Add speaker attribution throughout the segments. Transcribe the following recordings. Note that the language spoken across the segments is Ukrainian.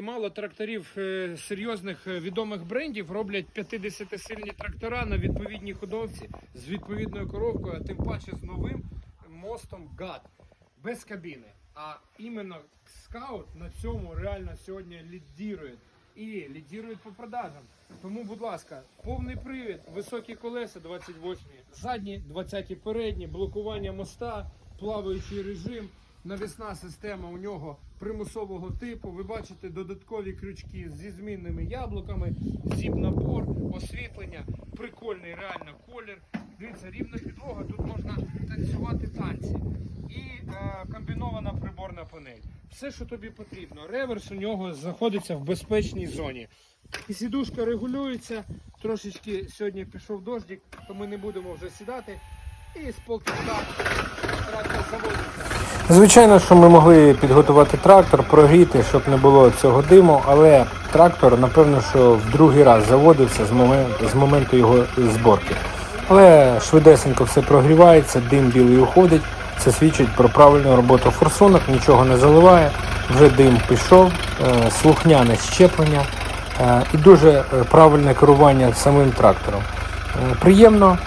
Speaker 1: Мало тракторів е, серйозних е, відомих брендів роблять 50-сильні трактора на відповідній ходовці з відповідною коробкою, а тим паче з новим мостом ГАД без кабіни. А іменно скаут на цьому реально сьогодні лідірує і лідірує по продажам. Тому, будь ласка, повний привід, високі колеса 28, задні 20 передні, блокування моста, плаваючий режим. Навісна система у нього примусового типу. Ви бачите додаткові крючки зі змінними яблуками, зіп-набор, освітлення, прикольний реально колір. Дивіться, рівна підлога, тут можна танцювати танці. І е, комбінована приборна панель. Все, що тобі потрібно. Реверс у нього знаходиться в безпечній зоні. І сідушка регулюється. Трошечки сьогодні пішов дождик, то ми не будемо вже сідати. І з заводиться.
Speaker 2: Звичайно, що ми могли підготувати трактор, прогріти, щоб не було цього диму, але трактор, напевно, що в другий раз заводився з моменту, з моменту його зборки. Але швидесенько все прогрівається, дим білий уходить. Це свідчить про правильну роботу форсунок, нічого не заливає. Вже дим пішов, е, слухняне щеплення е, і дуже е, правильне керування самим трактором. Приємно,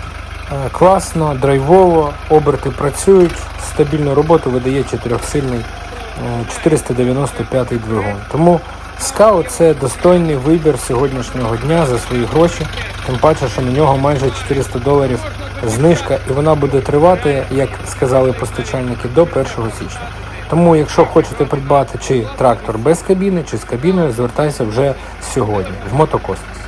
Speaker 2: Класно, драйвово, оберти працюють, стабільну роботу видає чотирьохсильний е, 495 двигун. Тому скаут це достойний вибір сьогоднішнього дня за свої гроші. Тим паче, що на нього майже 400 доларів знижка, і вона буде тривати, як сказали постачальники, до 1 січня. Тому, якщо хочете придбати чи трактор без кабіни, чи з кабіною, звертайся вже сьогодні в мотокосмос.